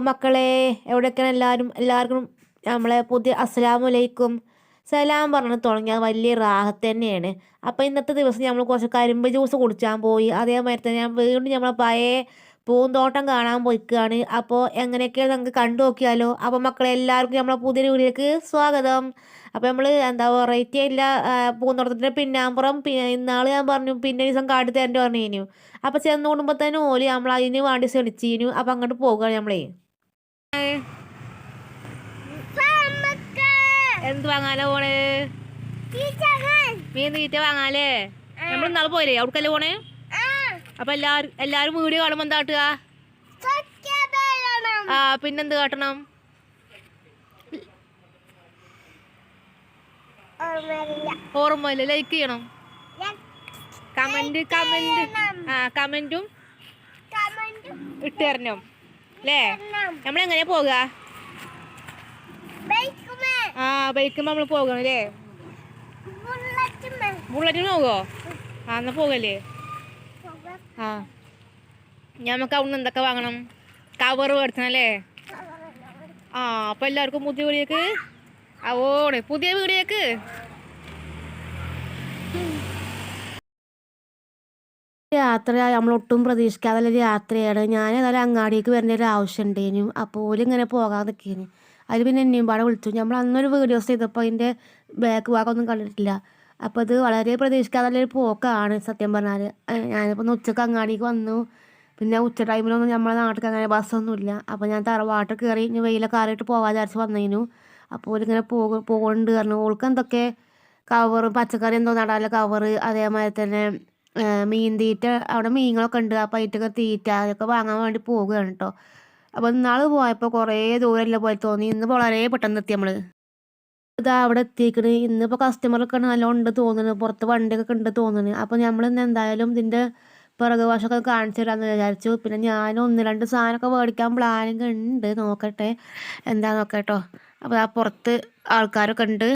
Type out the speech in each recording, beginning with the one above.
മക്കളെ എവിടെയൊക്കെയാണ് എല്ലാവരും എല്ലാവർക്കും നമ്മളെ പുതിയ അസ്സലാമു അലൈക്കും. സലാം പറഞ്ഞ് തുടങ്ങിയ വലിയ റാഹത്ത് തന്നെയാണ്. അപ്പോൾ ഇന്നത്തെ ദിവസം നമ്മൾ കുറച്ച് കരിമ്പ് ജ്യൂസ് കുടിച്ചാൻ പോയി. അതേമാതിരി തന്നെ വീണ്ടും നമ്മളെ പഴയ പൂന്തോട്ടം കാണാൻ പോയിക്കുകയാണ് അപ്പോൾ എങ്ങനെയൊക്കെയാണ് നമുക്ക് കണ്ടു നോക്കിയാലോ അപ്പോൾ മക്കളെ എല്ലാവർക്കും നമ്മളെ പുതിയ വീട്ടിലേക്ക് സ്വാഗതം. അപ്പോൾ നമ്മൾ എന്താ വെറൈറ്റി ഇല്ല പൂന്തോട്ടത്തിന്റെ പിന്നാമ്പുറം പിന്നെ ഇന്നാൾ ഞാൻ പറഞ്ഞു പിന്നെ ദിവസം കാട്ടി തരേണ്ടി പറഞ്ഞു കഴിഞ്ഞു അപ്പോൾ ചെന്ന് കൂടുമ്പോൾ തന്നെ ഓൽ നമ്മൾ അതിന് വേണ്ടി ക്ഷണിച്ചിരുന്നു അപ്പോൾ അങ്ങോട്ട് പോകുകയാണ് നമ്മളേ. എന്ത് വാങ്ങാലോ പോണേ? മീൻ തീറ്റ വാങ്ങാലേ നമ്മൾ ഇന്നാൾ പോയില്ലേ? അവിടക്കല്ലേ പോണേ? അപ്പൊ എല്ലാരും എല്ലാരും വീഡിയോ കാണുമ്പോ എന്താ കാട്ടുക? ആ പിന്നെന്ത് കാട്ടണം? ഓർമ്മയില്ല? ലൈക്ക് ചെയ്യണം. Comment comment. ആ കമന്റും ഇട്ട് തരണം അല്ലേ നമ്മളെങ്ങനെയാ പോകുക ആ ബൈക്കുമ്പോ നമ്മൾ പോകണം അല്ലേ ബുള്ളറ്റിന് പോകുമോ ആ എന്നാ പോകല്ലേ? ഞമ്മക്ക് അവിടെ എന്തൊക്കെ വാങ്ങണം? കവർ മേടിച്ചണം അല്ലേ ആ അപ്പൊ എല്ലാവർക്കും പുതിയ വീടിയേക്ക് ആ പുതിയ വീടിയേക്ക് നമ്മൾ ഒട്ടും പ്രതീക്ഷിക്കാതെ യാത്രയാണ് ഞാൻ ഏതായാലും അങ്ങാടിക്ക് വരേണ്ട ഒരു ആവശ്യം ഉണ്ടേനു അപ്പോൾ ഇങ്ങനെ പോകാൻ നിൽക്കേന് അതിൽ പിന്നെ എന്നെയും പാടെ വിളിച്ചു. നമ്മൾ അന്നൊരു വീഡിയോസ് ചെയ്തപ്പോൾ അതിന്റെ ബാക്ക് ഭാഗമൊന്നും കണ്ടിട്ടില്ല. അപ്പോൾ അത് വളരെ പ്രതീക്ഷിക്കാതുള്ളൊരു പോക്കാണ് സത്യം പറഞ്ഞാൽ ഞാനിപ്പോൾ ഒന്ന് ഉച്ചയ്ക്ക് അങ്ങാടിക്ക് വന്നു. പിന്നെ ഉച്ച ടൈമിലൊന്നും നമ്മളെ നാട്ടിൽ അങ്ങനെ ബസ്സൊന്നുമില്ല. അപ്പോൾ ഞാൻ തറവാട്ട് കയറി ഇനി വെയിലൊക്കെ ആറിയിട്ട് പോകാൻ വിചാരിച്ച് വന്നതിനു അപ്പോൾ ഇങ്ങനെ പോകും പോകുന്നുണ്ട് കാരണം ഓൾക്ക് എന്തൊക്കെ കവറ് പച്ചക്കറി എന്തോ നടാനുള്ള കവറ് അതേമാതിരി തന്നെ മീൻ തീറ്റ അവിടെ മീനുകളൊക്കെ ഉണ്ട്. അപ്പോൾ അതിന്റെയൊക്കെ തീറ്റ അതൊക്കെ വാങ്ങാൻ വേണ്ടി പോകുകയാണ് കേട്ടോ അപ്പോൾ ഇന്നാൾ പോയപ്പോൾ കുറേ ദൂരമല്ല പോലെ തോന്നി. ഇന്ന് വളരെ പെട്ടെന്ന് എത്തി നമ്മൾ ഇതാ അവിടെ എത്തിക്കണ് ഇന്നിപ്പോൾ കസ്റ്റമറൊക്കെ നല്ലോണം ഉണ്ട് തോന്നുന്നു പുറത്ത് വണ്ടിയൊക്കെ ഉണ്ട് തോന്നുന്നു അപ്പോൾ നമ്മൾ ഇന്ന് എന്തായാലും ഇതിന്റെ പിറകു വശമൊക്കെ കാണിച്ചു തരാമെന്ന് വിചാരിച്ചു. പിന്നെ ഞാൻ ഒന്ന് രണ്ട് സാധനമൊക്കെ മേടിക്കാൻ പ്ലാനിങ് ഉണ്ട്. നോക്കട്ടെ. എന്താ നോക്കട്ടോ. അപ്പോൾ ആ പുറത്ത് ആൾക്കാരൊക്കെ ഉണ്ട്.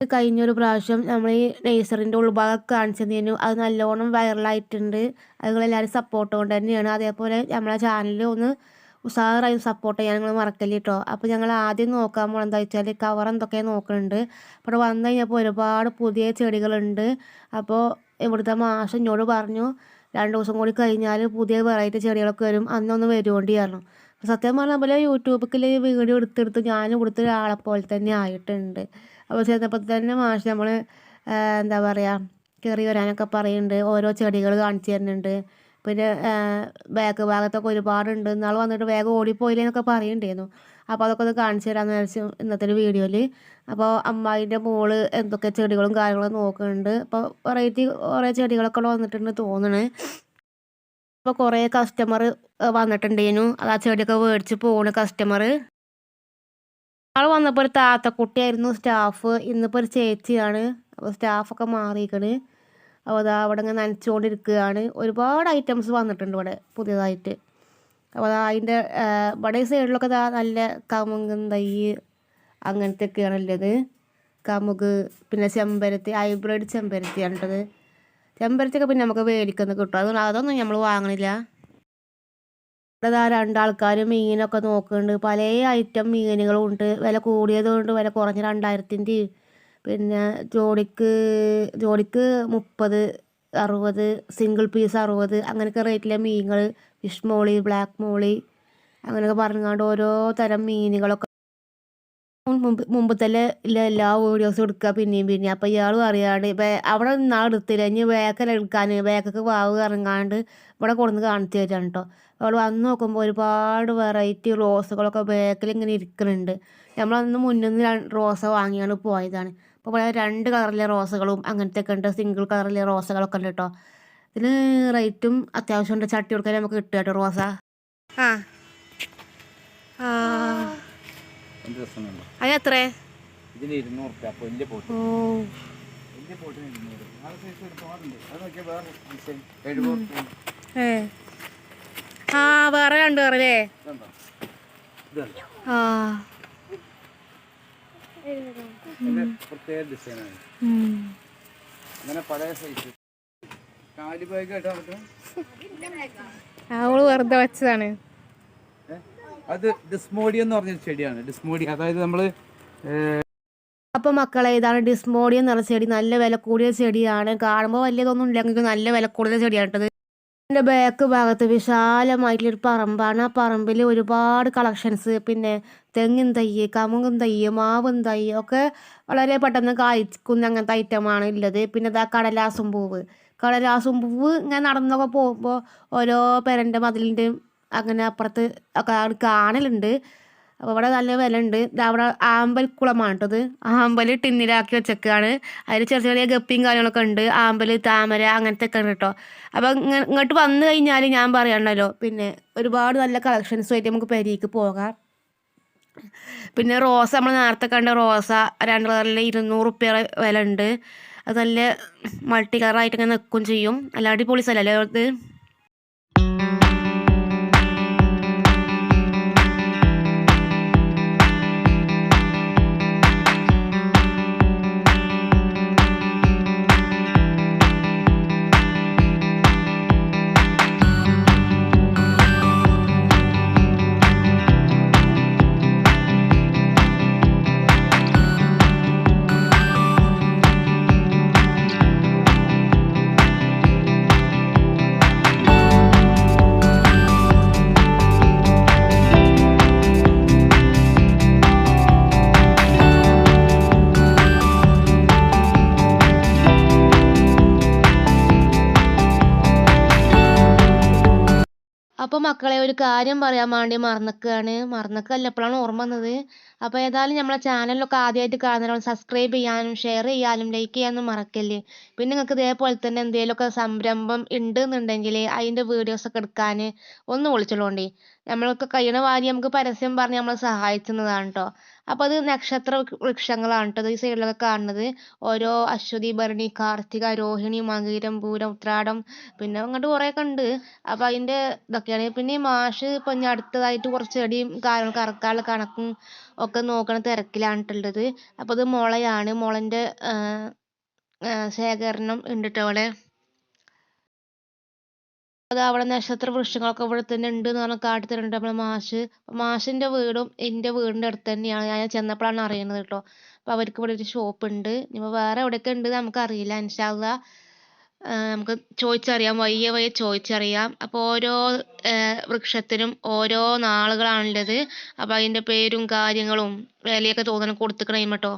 കഴിഞ്ഞൊരു പ്രാവശ്യം നമ്മൾ ഈ നേഴ്സറിന്റെ ഉൾഭാഗം കാണിച്ചു തന്നു അത് നല്ലോണം വൈറലായിട്ടുണ്ട് അതുങ്ങളെല്ലാവരും സപ്പോർട്ട് കൊണ്ട് തന്നെയാണ് അതേപോലെ നമ്മളെ ചാനലിൽ ഒന്ന് ഉഷാറായി സപ്പോർട്ട് ചെയ്യാൻ നിങ്ങൾ മറക്കല്ലേ കേട്ടോ അപ്പോൾ ഞങ്ങൾ ആദ്യം നോക്കാൻ പോകണം എന്താ വെച്ചാൽ കവർ എന്തൊക്കെയാണ് നോക്കുന്നുണ്ട് അപ്പോൾ വന്നു കഴിഞ്ഞപ്പോൾ ഒരുപാട് പുതിയ ചെടികളുണ്ട്. അപ്പോൾ ഇവിടുത്തെ മാഷ് എന്നോട് പറഞ്ഞു രണ്ട് ദിവസം കൂടി കഴിഞ്ഞാൽ പുതിയ വെറൈറ്റി ചെടികളൊക്കെ വരും. അന്നൊന്ന് വരുമോണ്ടി പറഞ്ഞു. സത്യം പറഞ്ഞാൽ പോലെ യൂട്യൂബിൽ വീഡിയോ എടുത്തെടുത്ത് ഞാനും ഇവിടുത്തെ ഒരാളെ പോലെ തന്നെ ആയിട്ടുണ്ട്. അപ്പോൾ ചെന്നപ്പോൾ തന്നെ മാഷ് നമ്മൾ എന്താ പറയുക കയറി വരാനൊക്കെ പറയുന്നുണ്ട്. ഓരോ ചെടികൾ കാണിച്ചു തരുന്നുണ്ട്. പിന്നെ ബാക്ക് ഭാഗത്തൊക്കെ ഒരുപാടുണ്ട്. ഇന്നാൾ വന്നിട്ട് വേഗം ഓടിപ്പോയില്ലേ എന്നൊക്കെ പറയുന്നുണ്ടായിരുന്നു അപ്പോൾ അതൊക്കെ ഒന്ന് കാണിച്ചു തരാമെന്ന് വിചാരിച്ചു ഇന്നത്തെ ഒരു വീഡിയോയിൽ അപ്പോൾ അമ്മായിന്റെ മോൾ എന്തൊക്കെ ചെടികളും കാര്യങ്ങളും നോക്കുന്നുണ്ട് അപ്പോൾ വെറൈറ്റി കുറേ ചെടികളൊക്കെ വന്നിട്ടുണ്ട് തോന്നണേ. അപ്പോൾ കുറേ കസ്റ്റമർ വന്നിട്ടുണ്ടേനു. അത് ആ ചെടിയൊക്കെ മേടിച്ച് പോണ കസ്റ്റമർ ആൾ വന്നപ്പോൾ ഒരു താത്തക്കുട്ടിയായിരുന്നു സ്റ്റാഫ്. ഇന്നിപ്പോൾ ഒരു ചേച്ചിയാണ്. അപ്പോൾ സ്റ്റാഫൊക്കെ മാറിയിരിക്കണ് അപ്പോൾ അതാ അവിടെ ഇങ്ങനെ നനച്ചുകൊണ്ടിരിക്കുകയാണ്. ഒരുപാട് ഐറ്റംസ് വന്നിട്ടുണ്ട് ഇവിടെ പുതിയതായിട്ട്. അപ്പോൾ അതാ അതിന്റെ ഇവിടെ സൈഡിലൊക്കെ ഇതാ നല്ല കമുകും തൈ അങ്ങനത്തെ ഒക്കെയാണ് ഉള്ളത്. കമുക് പിന്നെ ചെമ്പരത്തി ഹൈബ്രിഡ് ചെമ്പരത്തിയാണ് ഉള്ളത് ചെമ്പരത്തിയൊക്കെ പിന്നെ നമുക്ക് മേടിക്കുന്ന കിട്ടും. അതുകൊണ്ട് അതൊന്നും നമ്മൾ വാങ്ങണില്ല. ഇവിടെ രണ്ടാൾക്കാർ മീനൊക്കെ നോക്കുന്നുണ്ട്. പല ഐറ്റം മീനുകളും ഉണ്ട്. വില കൂടിയതുകൊണ്ട് വില കുറഞ്ഞ രണ്ടായിരത്തിന്റെ പിന്നെ ജോഡിക്ക് ജോഡിക്ക് മുപ്പത് അറുപത് സിംഗിൾ പീസ് അറുപത് അങ്ങനെയൊക്കെ റേറ്റിലെ മീനുകൾ ഫിഷ് മോളി ബ്ലാക്ക് മോളി അങ്ങനെയൊക്കെ പറഞ്ഞുകൊണ്ട് ഓരോ തരം മീനുകളൊക്കെ. മുമ്പ് മുമ്പത്തല്ലേ ഇല്ല എല്ലാ വീഡിയോസും എടുക്കുക പിന്നെയും പിന്നെയും അപ്പോൾ ഇയാൾ അറിയാണ്ട് ഇപ്പം അവിടെ നിന്നാൾ എടുത്തില്ല. ഇനി ബാക്കിൽ എടുക്കാൻ ബാക്കൊക്കെ വാവ് ഇറങ്ങാണ്ട് ഇവിടെ കൊണ്ടുവന്ന് കാണിച്ചു തരാണ് കേട്ടോ അവൾ വന്ന് നോക്കുമ്പോൾ ഒരുപാട് വെറൈറ്റി റോസുകളൊക്കെ ബാക്കിൽ ഇങ്ങനെ ഇരിക്കുന്നുണ്ട് നമ്മളന്ന് മുന്നിൽ നിന്ന് റോസ വാങ്ങിയാണ് പോയതാണ്. അപ്പോൾ ഇവിടെ രണ്ട് കളറിലെ റോസകളും അങ്ങനത്തെ ഒക്കെ ഉണ്ട്. സിംഗിൾ കളറിലെ റോസകളൊക്കെ ഉണ്ട് കേട്ടോ ഇതിന് റേറ്റും അത്യാവശ്യം ഉണ്ട്. ചട്ടി കൊടുക്കാൻ നമുക്ക് കിട്ടുക കേട്ടോ റോസ. ആ. അത് എത്ര? ഓ. ആ വേറെ റുപ്യ ഏ ആ വേറെ രണ്ട് പേരല്ലേ ഇതുണ്ടോ ഇതുണ്ട് ആ ഇത് പ്രത്യേക ഡിസൈനാണ്. അങ്ങനെ പഴയ സൈസ് കാലി ബാഗ് നടക്കും അവൾ വെറുതെ വെച്ചതാണ്. അത് ഡിസ്മോഡി എന്ന് പറഞ്ഞ ചെടിയാണ്. ഡിസ്മോഡി അതായത് നമ്മൾ അപ്പോൾ മക്കളെ ഇതാണ് ഡിസ്മോഡിയം പറഞ്ഞ ചെടി. നല്ല വില കൂടിയ ചെടിയാണ്. കാണുമ്പോൾ വലിയതൊന്നും ഇല്ലെങ്കിൽ നല്ല വില കൂടുതൽ ചെടിയാണ് കേട്ടത്. എന്റെ ബാക്ക് ഭാഗത്ത് വിശാലമായിട്ടുള്ളൊരു പറമ്പാണ്. ആ പറമ്പിൽ ഒരുപാട് കളക്ഷൻസ് പിന്നെ തെങ്ങിൻ തയ്യ് കമുകും തയ്യ് മാവും തയ്യ് ഒക്കെ വളരെ പെട്ടെന്ന് കായ്ക്കുന്ന അങ്ങനത്തെ ഐറ്റമാണ് ഉള്ളത് പിന്നെ ഇതാ കടലാസും പൂവ്. കടലാസും പൂവ് ഇങ്ങനെ നടന്നൊക്കെ പോകുമ്പോൾ ഓരോ പെരന്റെ മതിലിന്റെയും അങ്ങനെ അപ്പുറത്ത് ഒക്കെ കാണലുണ്ട്. അപ്പോൾ ഇവിടെ നല്ല വില ഉണ്ട് അവിടെ ആമ്പൽ കുളമാണ് കേട്ടത് ആമ്പൽ ടിന്നിലാക്കി വെച്ചേക്കാണ്. അതിൽ ചെറിയ ചെറിയ ഗപ്പിയും കാര്യങ്ങളൊക്കെ ഉണ്ട്. ആമ്പൽ താമര അങ്ങനത്തെ ഒക്കെ ഉണ്ട് കേട്ടോ. അപ്പോൾ ഇങ്ങ- ഇങ്ങോട്ട് വന്നു കഴിഞ്ഞാൽ ഞാൻ പറയണ്ടല്ലോ പിന്നെ ഒരുപാട് നല്ല കളക്ഷൻസുമായിട്ട് നമുക്ക് പെരിക്ക് പോകാം. പിന്നെ റോസ നമ്മൾ നേരത്തെ കണ്ട റോസ രണ്ട് കളറിൽ ഇരുന്നൂറ് റുപ്യ വില ഉണ്ട് അത് നല്ല മൾട്ടി കളറായിട്ട് ഇങ്ങനെ നിൽക്കും ചെയ്യും. നല്ല അടിപൊളി സ്ഥലമല്ലേ അത് മക്കളെ ഒരു കാര്യം പറയാൻ വേണ്ടി മറന്നിക്കുകയാണ് മറന്നിക്കല്ല എപ്പോഴാണ് ഓർമ്മ വന്നത്. അപ്പോൾ ഏതായാലും നമ്മളെ ചാനലൊക്കെ ആദ്യമായിട്ട് കാണുന്നവർ സബ്സ്ക്രൈബ് ചെയ്യാനും ഷെയർ ചെയ്യാനും ലൈക്ക് ചെയ്യാനും മറക്കല്ലേ? പിന്നെ നിങ്ങൾക്ക് ഇതേപോലെ തന്നെ എന്തെങ്കിലുമൊക്കെ സംരംഭം ഉണ്ട് എന്നുണ്ടെങ്കിൽ അതിന്റെ വീഡിയോസൊക്കെ എടുക്കാൻ ഒന്ന് വിളിച്ചോളൂണ്ടി. നമ്മളൊക്കെ കഴിയണ വാരി നമുക്ക് പരസ്യം പറഞ്ഞ് നമ്മളെ സഹായിക്കുന്നതാണ് കേട്ടോ അപ്പോൾ അത് നക്ഷത്ര വൃക്ഷങ്ങളാണ് കേട്ടോ ഈ സൈഡിലൊക്കെ കാണുന്നത്. ഓരോ അശ്വതി ഭരണി കാർത്തിക രോഹിണി മകീരം പൂരം ഉത്രാടം പിന്നെ അങ്ങോട്ട് കുറേയൊക്കെ ഉണ്ട്. അപ്പോൾ അതിന്റെ ഇതൊക്കെയാണ്. പിന്നെ ഈ മാഷ് ഇപ്പൊ ഇനി അടുത്തതായിട്ട് കുറച്ച് ചെടിയും കാര്യങ്ങളൊക്കെ ഇറക്കാനുള്ള കണക്കും ഒക്കെ നോക്കണ തിരക്കിലാണ് ഉള്ളത്. അപ്പോൾ ഇത് മുളയാണ്. മുളന്റെ ശേഖരണം ഉണ്ട് ട്ടോ അവിടെ. അത് അവിടെ നക്ഷത്ര വൃക്ഷങ്ങളൊക്കെ ഇവിടെ തന്നെ ഉണ്ട് എന്ന് പറഞ്ഞ് കാട്ടിത്തരുന്നുണ്ട്. നമ്മളെ മാഷ് മാഷിന്റെ വീടും എന്റെ വീടിന്റെ അടുത്ത് തന്നെയാണ്. ഞാൻ ചെന്നപ്പോഴാണ് അറിയുന്നത് കേട്ടോ. അപ്പോൾ അവർക്ക് ഇവിടെ ഒരു ഷോപ്പ് ഉണ്ട് ഇനിയിപ്പോൾ വേറെ എവിടെയൊക്കെ ഉണ്ട് നമുക്ക് അറിയില്ല. ഇൻഷാല്ല നമുക്ക് ചോദിച്ചറിയാം. വയ്യ വയ്യ ചോദിച്ചറിയാം. അപ്പോൾ ഓരോ വൃക്ഷത്തിനും ഓരോ നാളുകളാണുള്ളത്. അപ്പോൾ അതിന്റെ പേരും കാര്യങ്ങളും വിലയൊക്കെ തോന്നണം കൊടുത്തിക്കണേ കേട്ടോ.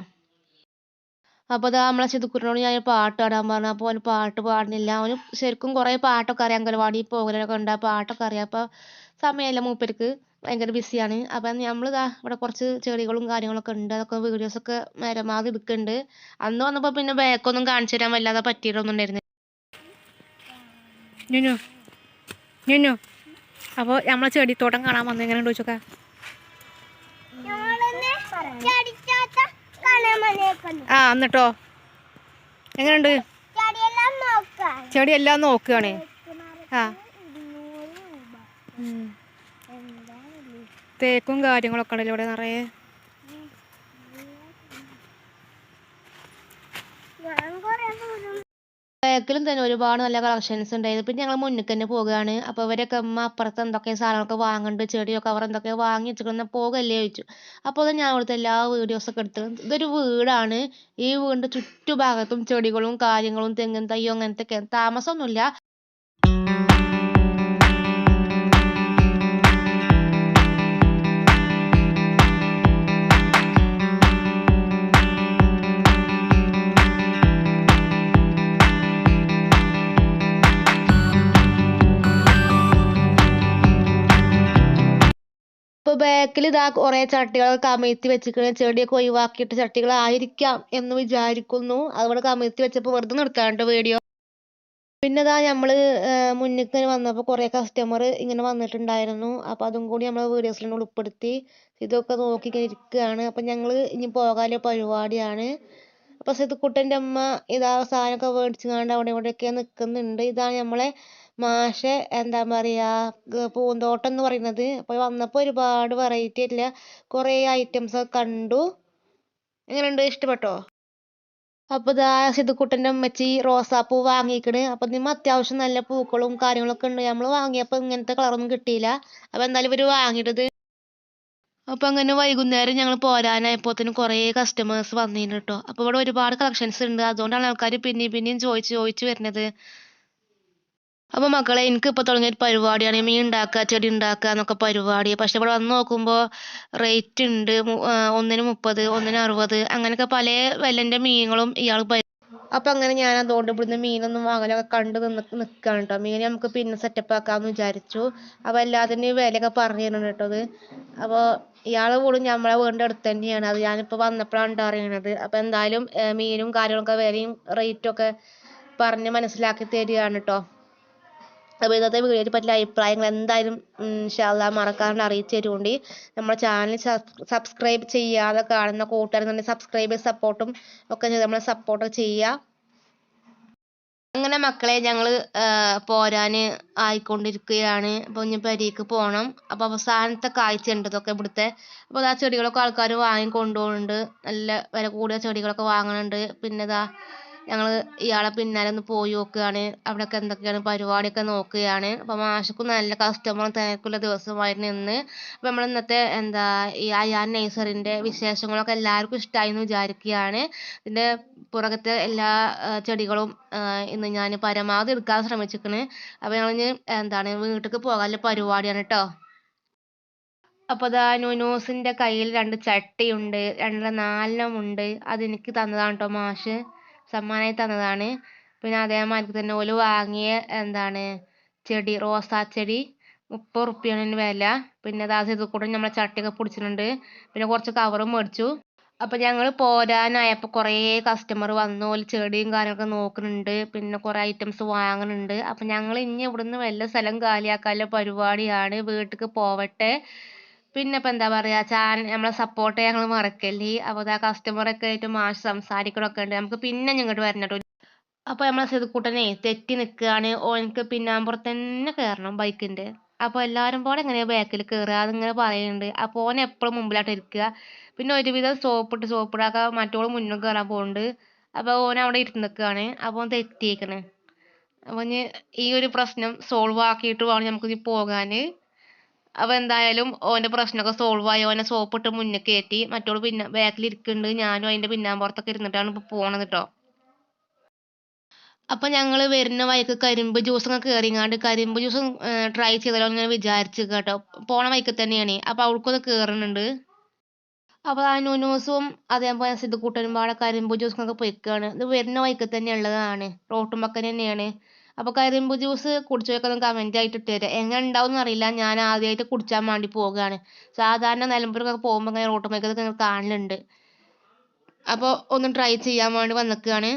അപ്പോൾ ദാ നമ്മളെ സിതുക്കുട്ടിനോട് ഞാൻ പാട്ട് പാടാൻ പറഞ്ഞു. അപ്പോൾ അവന് പാട്ട് പാടുന്നില്ല. അവന് ശരിക്കും കുറേ പാട്ടൊക്കെ അറിയാം. അംഗനവാടിയിൽ പോകലൊക്കെ ഉണ്ട്. പാട്ടൊക്കെ അറിയാം. അപ്പോൾ സമയമില്ല. മൂപ്പർക്ക് ഭയങ്കര ബിസിയാണ് അപ്പം നമ്മൾ ദാ ഇവിടെ കുറച്ച് ചെടികളും കാര്യങ്ങളൊക്കെ ഉണ്ട്. അതൊക്കെ വീഡിയോസൊക്കെ പരമാവധി എടുക്കുന്നുണ്ട് അന്ന് വന്നപ്പോൾ പിന്നെ ബാക്കൊന്നും കാണിച്ചു തരാൻ വല്ലാതെ പറ്റിയിട്ടൊന്നുണ്ടായിരുന്നു ഞുഞ്ഞു ഞുഞ്ഞു അപ്പോൾ നമ്മളെ ചെടിത്തോട്ടം കാണാൻ വന്നു. എങ്ങനെയുണ്ട് ചോദിച്ചോക്കെ? ആ എന്നിട്ടോ? എങ്ങനെയുണ്ട്? ചെടി എല്ലാം നോക്കുകയാണ് ആ. തേക്കും കാര്യങ്ങളൊക്കെ ഉണ്ടല്ലോ ഇവിടെ നിറയെ. ദൂരം ബാക്കിലും തന്നെ ഒരുപാട് നല്ല കളക്ഷൻസ് ഉണ്ടായിരുന്നു. പിന്നെ ഞങ്ങൾ മുന്നിൽ തന്നെ പോവുകയാണ് അപ്പോൾ ഇവരൊക്കെ അമ്മ അപ്പുറത്ത് എന്തൊക്കെ സാധനങ്ങളൊക്കെ വാങ്ങുന്നുണ്ട് ചെടിയൊക്കെ അവർ എന്തൊക്കെ വാങ്ങി വെച്ചിട്ട് പോകല്ലേ ചോദിച്ചു. അപ്പോൾ ഞാൻ അവിടുത്തെ എല്ലാ വീഡിയോസൊക്കെ എടുത്തു ഇതൊരു വീടാണ്. ഈ വീടിന്റെ ചുറ്റുഭാഗത്തും ചെടികളും കാര്യങ്ങളും തെങ്ങും തയ്യോ അങ്ങനത്തെ താമസമൊന്നുമില്ല. ബാക്കിൽ ഇതാ കുറേ ചട്ടികളൊക്കെ കമഴ്ത്തി വെച്ചിരിക്കണ. ചെടിയൊക്കെ ഒഴിവാക്കിയിട്ട് ചട്ടികളായിരിക്കാം എന്ന് വിചാരിക്കുന്നു. അതുകൊണ്ട് കമഴ്ത്തി വെച്ചപ്പോൾ വെറുതെ നിർത്താണ്ട് വീഡിയോ. പിന്നെ ഇതാ നമ്മൾ മുന്നിൽ വന്നപ്പോൾ കുറേ കസ്റ്റമർ ഇങ്ങനെ വന്നിട്ടുണ്ടായിരുന്നു. അപ്പോൾ അതും കൂടി നമ്മൾ വീഡിയോസിൽ ഉൾപ്പെടുത്തി. ഇതൊക്കെ നോക്കി ഇങ്ങനെ ഇരിക്കുകയാണ്. അപ്പം ഞങ്ങൾ ഇനി പോകാനുള്ള പരിപാടിയാണ്. അപ്പോൾ സിദ്ധുക്കുട്ടന്റെ അമ്മ ഇതാ സാധനമൊക്കെ മേടിച്ചുകൊണ്ട് അവിടെ ഇവിടെയൊക്കെ നിൽക്കുന്നുണ്ട്. ഇതാണ് നമ്മളെ മാഷെ എന്താ പറയുക പൂന്തോട്ടം എന്ന് പറയുന്നത്. അപ്പോൾ വന്നപ്പോൾ ഒരുപാട് വെറൈറ്റി ആയിട്ടുള്ള കുറേ ഐറ്റംസ് ഒക്കെ കണ്ടു. എങ്ങനെയുണ്ട്? ഇഷ്ടപ്പെട്ടോ? അപ്പോൾ ഇതാ സിദ്ധുക്കുട്ടന്റെ അമ്മച്ചി റോസാപ്പൂ വാങ്ങിക്കണ്. അപ്പോൾ ഇതിന് അത്യാവശ്യം നല്ല പൂക്കളും കാര്യങ്ങളൊക്കെ ഉണ്ട്. നമ്മൾ വാങ്ങിയപ്പോൾ ഇങ്ങനത്തെ കളറൊന്നും കിട്ടിയില്ല. അപ്പോൾ എന്തായാലും ഇവർ വാങ്ങിയിട്ടത്. അപ്പോൾ അങ്ങനെ വൈകുന്നേരം ഞങ്ങൾ പോരാനായപ്പോഴത്തേനും കുറേ കസ്റ്റമേഴ്സ് വന്നിരുന്നു കേട്ടോ അപ്പോൾ ഇവിടെ ഒരുപാട് കളക്ഷൻസ് ഉണ്ട്. അതുകൊണ്ടാണ് ആൾക്കാർ പിന്നെയും പിന്നെയും ചോദിച്ച് ചോദിച്ച് വരുന്നത്. അപ്പോൾ മക്കളെ എനിക്ക് ഇപ്പോൾ തുടങ്ങിയ ഒരു പരിപാടിയാണ്. മീൻ ഉണ്ടാക്കുക ചെടി ഉണ്ടാക്കുക എന്നൊക്കെ പരിപാടി. പക്ഷെ ഇവിടെ വന്ന് നോക്കുമ്പോ റേറ്റ് ഉണ്ട്. ഒന്നിന് മുപ്പത് ഒന്നിന് അറുപത് അങ്ങനെയൊക്കെ പല വിലന്റെ മീനുകളും ഇയാൾ അപ്പം അങ്ങനെ ഞാൻ അതുകൊണ്ട് ഇവിടുന്ന് മീനൊന്നും വാങ്ങലൊക്കെ കണ്ട് നിന്ന് നിൽക്കുകയാണ് കേട്ടോ മീൻ നമുക്ക് പിന്നെ സെറ്റപ്പ് ആക്കാമെന്ന് വിചാരിച്ചു. അപ്പോൾ എല്ലാത്തിന്റെയും വിലയൊക്കെ പറഞ്ഞു തരുന്നുണ്ട് കേട്ടോ അത്. അപ്പോൾ ഇയാളെ വീടും നമ്മളെ വീടിന്റെ അടുത്ത് തന്നെയാണ്. അത് ഞാനിപ്പോൾ വന്നപ്പോഴാണ് കേട്ടോ അറിയണത്. അപ്പോൾ എന്തായാലും മീനും കാര്യങ്ങളൊക്കെ വിലയും റേറ്റും ഒക്കെ പറഞ്ഞ് മനസ്സിലാക്കി തരികയാണ് കേട്ടോ അപ്പോൾ ഇന്നത്തെ വീഡിയോയെ പറ്റിയ അഭിപ്രായങ്ങൾ എന്തായാലും ഇൻഷാല്ലാ മറക്കാണ്ട് അറിയിച്ചു തരുകൊണ്ട് നമ്മുടെ ചാനൽ സബ്സ്ക്രൈബ് ചെയ്യാതെ കാണുന്ന കൂട്ടുകാരെന്നുണ്ടെങ്കിൽ സബ്സ്ക്രൈബ് സപ്പോർട്ടും ഒക്കെ ചെയ്ത് നമ്മളെ സപ്പോർട്ട് ചെയ്യുക. അങ്ങനെ മക്കളെ ഞങ്ങൾ പോരാൻ ആയിക്കൊണ്ടിരിക്കുകയാണ്. അപ്പോൾ ഇനി പെരേക്ക് പോകണം അപ്പോൾ അവസാനത്തെ കാഴ്ച ഉണ്ട് ഇതൊക്കെ ഇവിടുത്തെ. അപ്പോൾ ആ ചെടികളൊക്കെ ആൾക്കാർ വാങ്ങി കൊണ്ടുപോകുന്നുണ്ട് നല്ല വില കൂടിയ ചെടികളൊക്കെ വാങ്ങുന്നുണ്ട് പിന്നെ ഇതാ ഞങ്ങൾ ഇയാളെ പിന്നാലെ ഒന്ന് പോയി നോക്കുകയാണ്. അവിടെയൊക്കെ എന്തൊക്കെയാണ് പരിപാടിയൊക്കെ നോക്കുകയാണ്. അപ്പോൾ മാഷക്കും നല്ല കസ്റ്റമറും തിരക്കുള്ള ദിവസമായിരുന്നു ഇന്ന്. അപ്പോൾ നമ്മൾ ഇന്നത്തെ എന്താ ഈ അയാൻ നഴ്സറിന്റെ വിശേഷങ്ങളൊക്കെ എല്ലാവർക്കും ഇഷ്ടമായി എന്ന് വിചാരിക്കുകയാണ്. ഇതിന്റെ പുറകത്തെ എല്ലാ ചെടികളും ഇന്ന് ഞാൻ പരമാവധി എടുക്കാൻ ശ്രമിച്ചിരിക്കണ്. അപ്പോൾ ഞങ്ങളിനി എന്താണ് വീട്ടിലേക്ക് പോകാനുള്ള പരിപാടിയാണ് കേട്ടോ അപ്പോൾ ദാ നുനൂസിന്റെ കയ്യിൽ രണ്ട് ചട്ടിയുണ്ട് രണ്ടെണ്ണം നാലെണ്ണം ഉണ്ട്. അതെനിക്ക് തന്നതാണ് കേട്ടോ മാഷ്. സമ്മാനമായി തന്നതാണ്. പിന്നെ അതേമാതിരി തന്നെ ഓൽ വാങ്ങിയ എന്താണ്? ചെടി റോസാ ചെടി മുപ്പത് ഉറുപ്പ്യാണ് അതിന് വില. പിന്നെ ദാ ഇത് കൂടെ നമ്മളെ ചട്ടിയൊക്കെ പിടിച്ചിട്ടുണ്ട്. പിന്നെ കുറച്ച് കവറും മേടിച്ചു. അപ്പോൾ ഞങ്ങൾ പോരാനായപ്പോൾ കുറേ കസ്റ്റമർ വന്നു. ഓൽ ചെടിയും കാര്യങ്ങളൊക്കെ നോക്കുന്നുണ്ട്. പിന്നെ കുറേ ഐറ്റംസ് വാങ്ങുന്നുണ്ട്. അപ്പോൾ ഞങ്ങൾ ഇനി ഇവിടുന്ന് വല്ല സ്ഥലം കാലിയാക്കാനുള്ള പരിപാടിയാണ്. വീട്ടിലേക്ക് പോവട്ടെ. പിന്നെ ഇപ്പം എന്താ പറയുക ചാനൽ നമ്മളെ സപ്പോർട്ട് ചെയ്യാൻ ഞങ്ങൾ മറക്കല്ലേ. അപ്പോൾ ആ കസ്റ്റമറൊക്കെ ആയിട്ട് മാഷ് സംസാരിക്കണമൊക്കെ ഉണ്ട്. നമുക്ക് പിന്നെ ഇങ്ങോട്ട് വരണം കേട്ടോ. അപ്പോൾ നമ്മളെ സിതുക്കൂട്ടനെ തെറ്റി നിൽക്കുകയാണ് ഓനക്ക് പിന്നാമ്പുറത്ത് തന്നെ കയറണം ബൈക്കിന്റെ അപ്പോൾ എല്ലാവരും കൂടെ എങ്ങനെ ബാക്കിൽ കയറുക അതിങ്ങനെ പറയുന്നുണ്ട് അപ്പോൾ ഓൻ എപ്പോഴും മുമ്പിലായിട്ട് ഇരിക്കുക. പിന്നെ ഒരുവിധം സോപ്പിട്ട് സോപ്പിടാക്ക മറ്റോൾ മുന്നിൽ കയറാൻ പോകുന്നുണ്ട് അപ്പോൾ ഓൻ അവിടെ ഇരുന്ന് നിൽക്കുകയാണ് അപ്പോൾ ഓൻ തെറ്റിയേക്കണ്. അപ്പോൾ ഇനി ഈ ഒരു പ്രശ്നം സോൾവ് ആക്കിയിട്ട് വേണം നമുക്കിനി പോകാൻ അപ്പോൾ എന്തായാലും ഓന്റെ പ്രശ്നമൊക്കെ സോൾവ് ആയി. ഓനെ സോപ്പിട്ട് മുന്നേ കയറ്റി മറ്റോൾ പിന്നെ ബാക്കിൽ ഇരിക്കുന്നുണ്ട് ഞാനും അതിന്റെ പിന്നാമ്പുറത്തൊക്കെ ഇരുന്നിട്ടാണ് ഇപ്പോൾ പോണത് കേട്ടോ അപ്പോൾ ഞങ്ങൾ വരുന്ന വഴിക്ക് കരിമ്പ് ജ്യൂസൊക്കെ കയറിങ്ങാണ്ട് കരിമ്പ് ജ്യൂസ് ട്രൈ ചെയ്തല്ലോ ഞാൻ വിചാരിച്ചു കേട്ടോ. പോണ വഴിക്ക് തന്നെയാണ്. അപ്പോൾ അവൾക്കൊന്ന് കയറുന്നുണ്ട് അപ്പോൾ ആ നൂനൂസും അതേപോലെ സിദ്ധുക്കൂട്ടനും പാടെ കരിമ്പ് ജ്യൂസൊക്കെ പൊയ്ക്കാണ്. ഇത് വരുന്ന വഴിക്ക് തന്നെ ഉള്ളതാണ്. റോട്ടുമ്പക്ക തന്നെയാണ്. അപ്പോൾ കരിമ്പ് ജ്യൂസ് കുടിച്ചു നോക്കുന്ന കമന്റ് ആയിട്ട് ഇട്ട് തരാം എങ്ങനെ ഉണ്ടാവും അറിയില്ല. ഞാൻ ആദ്യമായിട്ട് കുടിച്ചാൻ വേണ്ടി പോവുകയാണ് സാധാരണ നിലമ്പൂരൊക്കെ പോകുമ്പോൾ ഇങ്ങനെ റോട്ടുമ്പക്കൊക്കെ ഇങ്ങനെ കാണലുണ്ട്. അപ്പോൾ ഒന്ന് ട്രൈ ചെയ്യാൻ വേണ്ടി വന്നിക്കുകയാണ്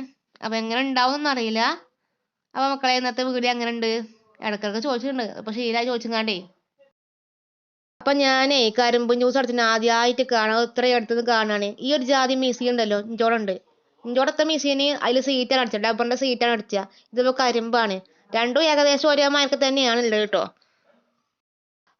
അപ്പോൾ എങ്ങനെ ഉണ്ടാവും അറിയില്ല. അപ്പോൾ മക്കളെ ഇന്നത്തെ വീഡിയോ എങ്ങനെ ഉണ്ട് ഇടക്കിടക്ക് ചോദിച്ചിട്ടുണ്ട്. അപ്പോൾ ശീലമായി ചോദിച്ചങ്ങാണ്ടേ. അപ്പൊ ഞാനേ കരിമ്പ് ജ്യൂസ് അടിച്ചിട്ട് ആദ്യമായിട്ട് കാണാം ഇത്രയും അടുത്തുനിന്ന് കാണാണ്. ഈ ഒരു ജാതി മീസി ഉണ്ടല്ലോ ഇഞ്ചോടെ ഉണ്ട് ഇഞ്ചോടത്തെ മെഷീന് അതിൽ സീറ്റാണ് അടിച്ചത്. ഡബറിന്റെ സീറ്റാണ് അടിച്ചത്. ഇതിപ്പോൾ കരിമ്പാണ്. രണ്ടും ഏകദേശം ഒരേ മാർക്ക് തന്നെയാണ് ഉള്ളത് കേട്ടോ.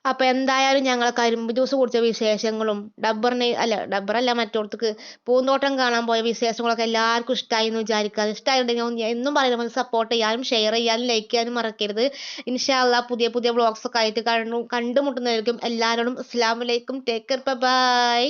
അപ്പോൾ എന്തായാലും ഞങ്ങൾ കരിമ്പ് ജ്യൂസ് കുടിച്ച വിശേഷങ്ങളും ഡബ്ബറിന് അല്ല ഡബ്ബറല്ല മറ്റോടത്തേക്ക് പൂന്തോട്ടം കാണാൻ പോയ വിശേഷങ്ങളൊക്കെ എല്ലാവർക്കും ഇഷ്ടമായി എന്ന് വിചാരിക്കുക ഇഷ്ടമായിട്ടുണ്ടെങ്കിൽ എന്നും പറയുന്നത് സപ്പോർട്ട് ചെയ്യാനും ഷെയർ ചെയ്യാനും ലൈക്ക് ചെയ്യാനും മറക്കരുത്. ഇൻഷാല്ല പുതിയ പുതിയ വ്ളോഗ്സ് ഒക്കെ ആയിട്ട് കണ്ടു കണ്ടുമുട്ടുന്നതായിരിക്കും എല്ലാവരോടും അസ്സാം വലൈക്കും ടേക്ക് കെയർ ബൈ